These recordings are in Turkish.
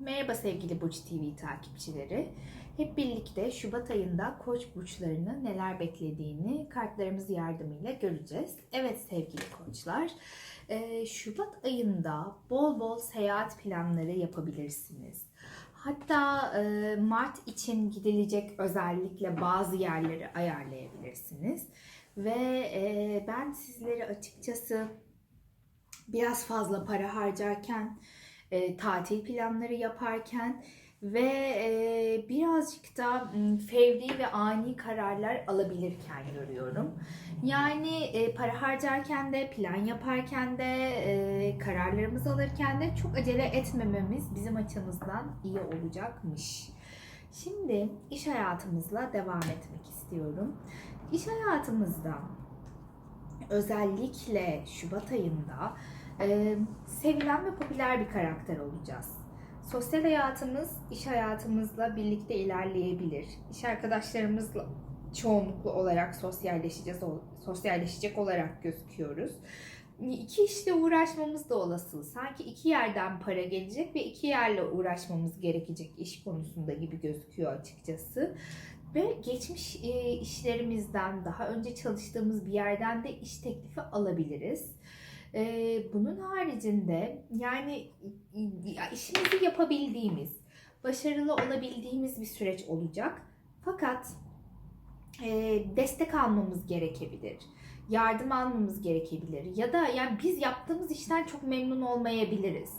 Merhaba sevgili Burç TV takipçileri. Hep birlikte Şubat ayında Koç burçlarını neler beklediğini kartlarımız yardımıyla göreceğiz. Evet sevgili Koçlar, e, Şubat ayında bol bol seyahat planları yapabilirsiniz. Hatta e, Mart için gidilecek özellikle bazı yerleri ayarlayabilirsiniz. Ve e, ben sizlere açıkçası biraz fazla para harcarken e, tatil planları yaparken ve e, birazcık da fevri ve ani kararlar alabilirken görüyorum. Yani e, para harcarken de, plan yaparken de, e, kararlarımızı alırken de çok acele etmememiz bizim açımızdan iyi olacakmış. Şimdi iş hayatımızla devam etmek istiyorum. İş hayatımızda özellikle Şubat ayında e, sevilen ve popüler bir karakter olacağız. Sosyal hayatımız iş hayatımızla birlikte ilerleyebilir. İş arkadaşlarımızla çoğunluklu olarak sosyalleşeceğiz, sosyalleşecek olarak gözüküyoruz. İki işle uğraşmamız da olası. Sanki iki yerden para gelecek ve iki yerle uğraşmamız gerekecek iş konusunda gibi gözüküyor açıkçası. Ve geçmiş işlerimizden, daha önce çalıştığımız bir yerden de iş teklifi alabiliriz. Ee, bunun haricinde yani ya işimizi yapabildiğimiz, başarılı olabildiğimiz bir süreç olacak. Fakat e, destek almamız gerekebilir. Yardım almamız gerekebilir. Ya da yani biz yaptığımız işten çok memnun olmayabiliriz.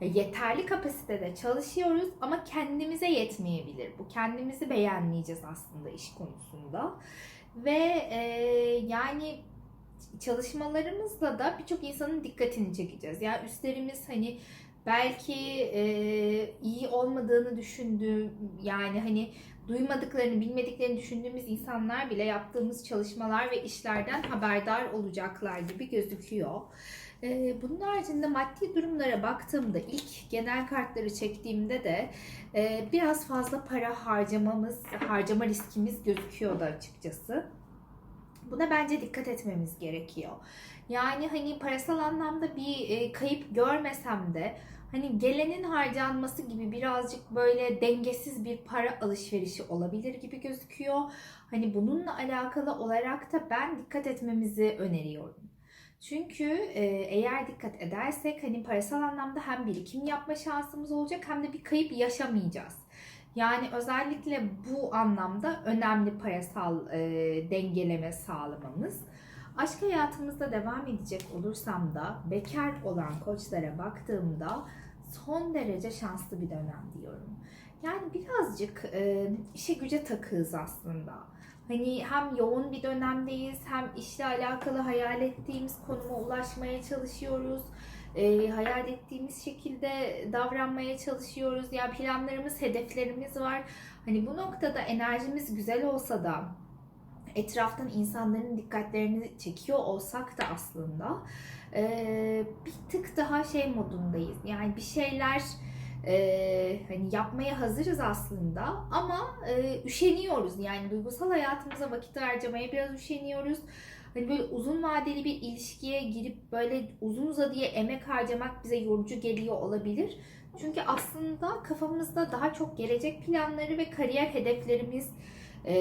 Ya yeterli kapasitede çalışıyoruz ama kendimize yetmeyebilir. Bu kendimizi beğenmeyeceğiz aslında iş konusunda. Ve e, yani çalışmalarımızla da birçok insanın dikkatini çekeceğiz. Yani üstlerimiz hani belki e, iyi olmadığını düşündüğüm yani hani duymadıklarını, bilmediklerini düşündüğümüz insanlar bile yaptığımız çalışmalar ve işlerden haberdar olacaklar gibi gözüküyor. E, bunun haricinde maddi durumlara baktığımda ilk genel kartları çektiğimde de e, biraz fazla para harcamamız, harcama riskimiz gözüküyordu açıkçası. Buna bence dikkat etmemiz gerekiyor. Yani hani parasal anlamda bir e, kayıp görmesem de hani gelenin harcanması gibi birazcık böyle dengesiz bir para alışverişi olabilir gibi gözüküyor. Hani bununla alakalı olarak da ben dikkat etmemizi öneriyorum. Çünkü e, eğer dikkat edersek hani parasal anlamda hem birikim yapma şansımız olacak hem de bir kayıp yaşamayacağız. Yani özellikle bu anlamda önemli parasal e, dengeleme sağlamamız. Aşk hayatımızda devam edecek olursam da bekar olan koçlara baktığımda son derece şanslı bir dönem diyorum. Yani birazcık e, işe güce takığız aslında. Hani hem yoğun bir dönemdeyiz hem işle alakalı hayal ettiğimiz konuma ulaşmaya çalışıyoruz e, hayal ettiğimiz şekilde davranmaya çalışıyoruz. Yani planlarımız, hedeflerimiz var. Hani bu noktada enerjimiz güzel olsa da etraftan insanların dikkatlerini çekiyor olsak da aslında e, bir tık daha şey modundayız. Yani bir şeyler e, hani yapmaya hazırız aslında ama e, üşeniyoruz. Yani duygusal hayatımıza vakit harcamaya biraz üşeniyoruz hani böyle uzun vadeli bir ilişkiye girip böyle uzun uzadıya emek harcamak bize yorucu geliyor olabilir. Çünkü aslında kafamızda daha çok gelecek planları ve kariyer hedeflerimiz e,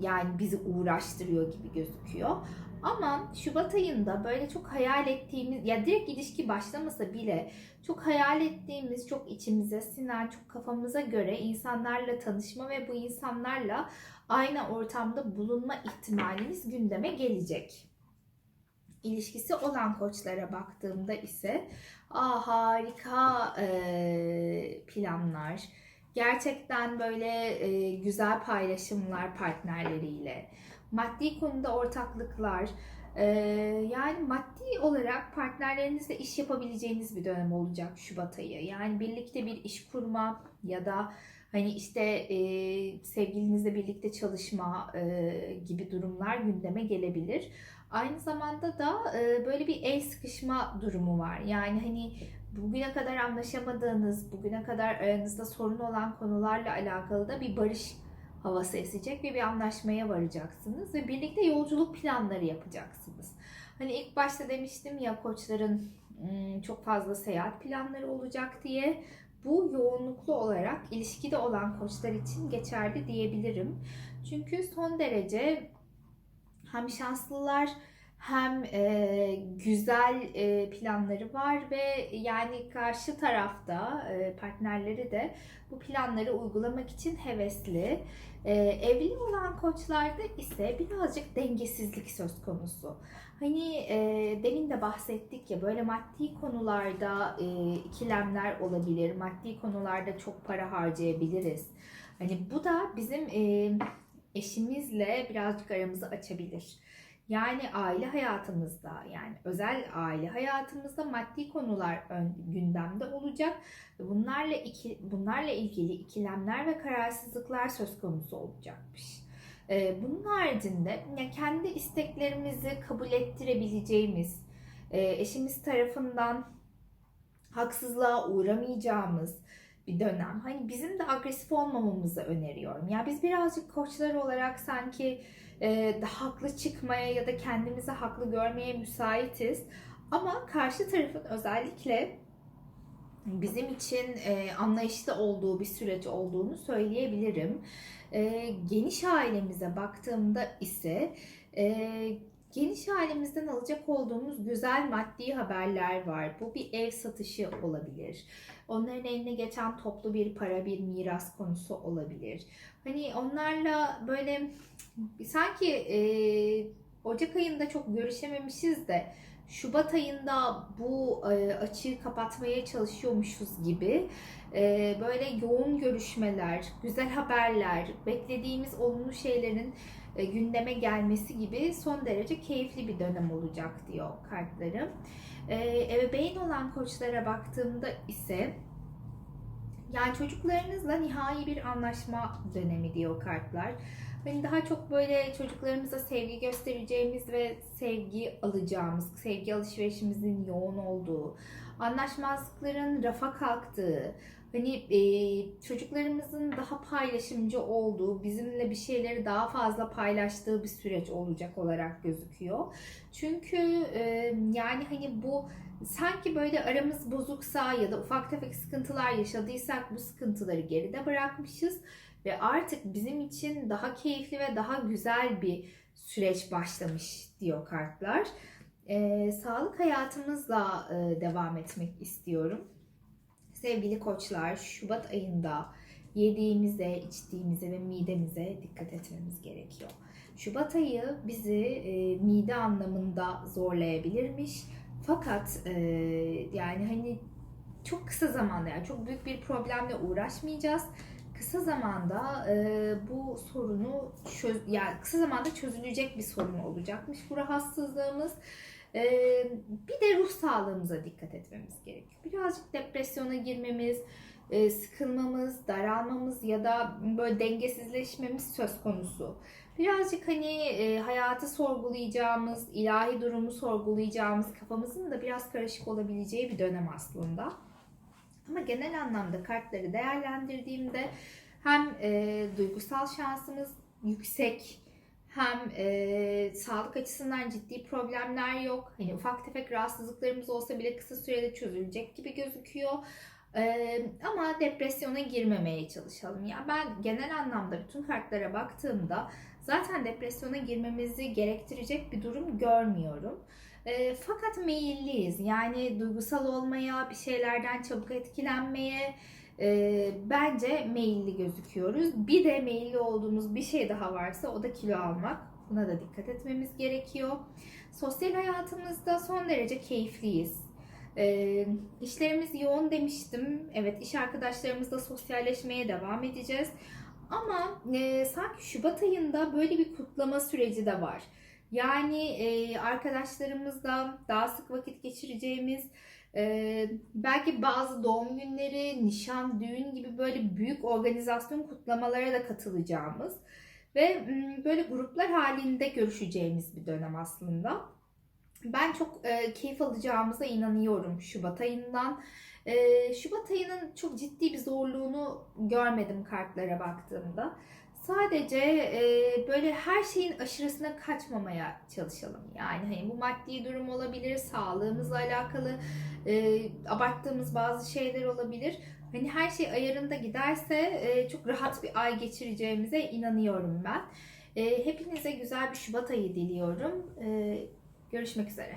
yani bizi uğraştırıyor gibi gözüküyor. Ama Şubat ayında böyle çok hayal ettiğimiz, ya direkt ilişki başlamasa bile çok hayal ettiğimiz, çok içimize sinen, çok kafamıza göre insanlarla tanışma ve bu insanlarla aynı ortamda bulunma ihtimalimiz gündeme gelecek. İlişkisi olan koçlara baktığımda ise aa, harika e, planlar, gerçekten böyle e, güzel paylaşımlar partnerleriyle, maddi konuda ortaklıklar, e, yani maddi olarak partnerlerinizle iş yapabileceğiniz bir dönem olacak Şubat ayı. Yani birlikte bir iş kurma ya da Hani işte e, sevgilinizle birlikte çalışma e, gibi durumlar gündeme gelebilir. Aynı zamanda da böyle bir el sıkışma durumu var. Yani hani bugüne kadar anlaşamadığınız, bugüne kadar aranızda sorun olan konularla alakalı da bir barış havası esecek ve bir anlaşmaya varacaksınız ve birlikte yolculuk planları yapacaksınız. Hani ilk başta demiştim ya koçların çok fazla seyahat planları olacak diye. bu yoğunluklu olarak ilişkide olan koçlar için geçerli diyebilirim. Çünkü son derece hem şanslılar hem e, güzel e, planları var ve yani karşı tarafta e, partnerleri de bu planları uygulamak için hevesli. E, evli olan koçlarda ise birazcık dengesizlik söz konusu. Hani e, demin de bahsettik ya böyle maddi konularda e, ikilemler olabilir. Maddi konularda çok para harcayabiliriz. Hani bu da bizim e, eşimizle birazcık aramızı açabilir. Yani aile hayatımızda yani özel aile hayatımızda maddi konular ön, gündemde olacak. Bunlarla iki, bunlarla ilgili ikilemler ve kararsızlıklar söz konusu olacakmış. Ee, bunun haricinde ya kendi isteklerimizi kabul ettirebileceğimiz, e, eşimiz tarafından haksızlığa uğramayacağımız bir dönem. Hani bizim de agresif olmamamızı öneriyorum. Ya biz birazcık koçlar olarak sanki e, haklı çıkmaya ya da kendimizi haklı görmeye müsaitiz. Ama karşı tarafın özellikle bizim için e, anlayışlı olduğu bir süreç olduğunu söyleyebilirim. E, geniş ailemize baktığımda ise e, geniş ailemizden alacak olduğumuz güzel maddi haberler var. Bu bir ev satışı olabilir. Onların eline geçen toplu bir para, bir miras konusu olabilir. Hani onlarla böyle sanki e, Ocak ayında çok görüşememişiz de Şubat ayında bu e, açığı kapatmaya çalışıyormuşuz gibi e, böyle yoğun görüşmeler, güzel haberler, beklediğimiz olumlu şeylerin e, gündeme gelmesi gibi son derece keyifli bir dönem olacak diyor kartlarım. E, ebeveyn olan koçlara baktığımda ise yani çocuklarınızla nihai bir anlaşma dönemi diyor kartlar. Hani daha çok böyle çocuklarımıza sevgi göstereceğimiz ve sevgi alacağımız, sevgi alışverişimizin yoğun olduğu, anlaşmazlıkların rafa kalktığı, hani e, çocuklarımızın daha paylaşımcı olduğu, bizimle bir şeyleri daha fazla paylaştığı bir süreç olacak olarak gözüküyor. Çünkü e, yani hani bu sanki böyle aramız bozuksa ya da ufak tefek sıkıntılar yaşadıysak bu sıkıntıları geride bırakmışız ve artık bizim için daha keyifli ve daha güzel bir süreç başlamış diyor kartlar. Ee, sağlık hayatımızla e, devam etmek istiyorum. Sevgili koçlar, Şubat ayında yediğimize, içtiğimize ve midemize dikkat etmemiz gerekiyor. Şubat ayı bizi e, mide anlamında zorlayabilirmiş. Fakat e, yani hani çok kısa zamanda yani çok büyük bir problemle uğraşmayacağız. Kısa zamanda e, bu sorunu çöz yani kısa zamanda çözülecek bir sorun olacakmış bu rahatsızlığımız. E, bir de ruh sağlığımıza dikkat etmemiz gerekiyor. Birazcık depresyona girmemiz, e, sıkılmamız, daralmamız ya da böyle dengesizleşmemiz söz konusu. Birazcık hani e, hayatı sorgulayacağımız, ilahi durumu sorgulayacağımız, kafamızın da biraz karışık olabileceği bir dönem aslında. Ama genel anlamda kartları değerlendirdiğimde hem e, duygusal şansımız yüksek, hem e, sağlık açısından ciddi problemler yok. Hani ufak tefek rahatsızlıklarımız olsa bile kısa sürede çözülecek gibi gözüküyor. Ee, ama depresyona girmemeye çalışalım. Ya ben genel anlamda bütün kartlara baktığımda zaten depresyona girmemizi gerektirecek bir durum görmüyorum. E, fakat meyilliyiz. Yani duygusal olmaya, bir şeylerden çabuk etkilenmeye e, bence meyilli gözüküyoruz. Bir de meyilli olduğumuz bir şey daha varsa o da kilo almak. Buna da dikkat etmemiz gerekiyor. Sosyal hayatımızda son derece keyifliyiz. E, işlerimiz yoğun demiştim. Evet iş arkadaşlarımızla sosyalleşmeye devam edeceğiz. Ama e, sanki Şubat ayında böyle bir kutlama süreci de var. Yani e, arkadaşlarımızla daha sık vakit geçireceğimiz, e, belki bazı doğum günleri, nişan, düğün gibi böyle büyük organizasyon kutlamalara da katılacağımız ve böyle gruplar halinde görüşeceğimiz bir dönem aslında. Ben çok e, keyif alacağımıza inanıyorum Şubat ayından. E, Şubat ayının çok ciddi bir zorluğunu görmedim kartlara baktığımda. Sadece e, böyle her şeyin aşırısına kaçmamaya çalışalım. Yani hani bu maddi durum olabilir, sağlığımızla alakalı e, abarttığımız bazı şeyler olabilir. Hani her şey ayarında giderse e, çok rahat bir ay geçireceğimize inanıyorum ben. E, hepinize güzel bir Şubat ayı diliyorum. E, görüşmek üzere.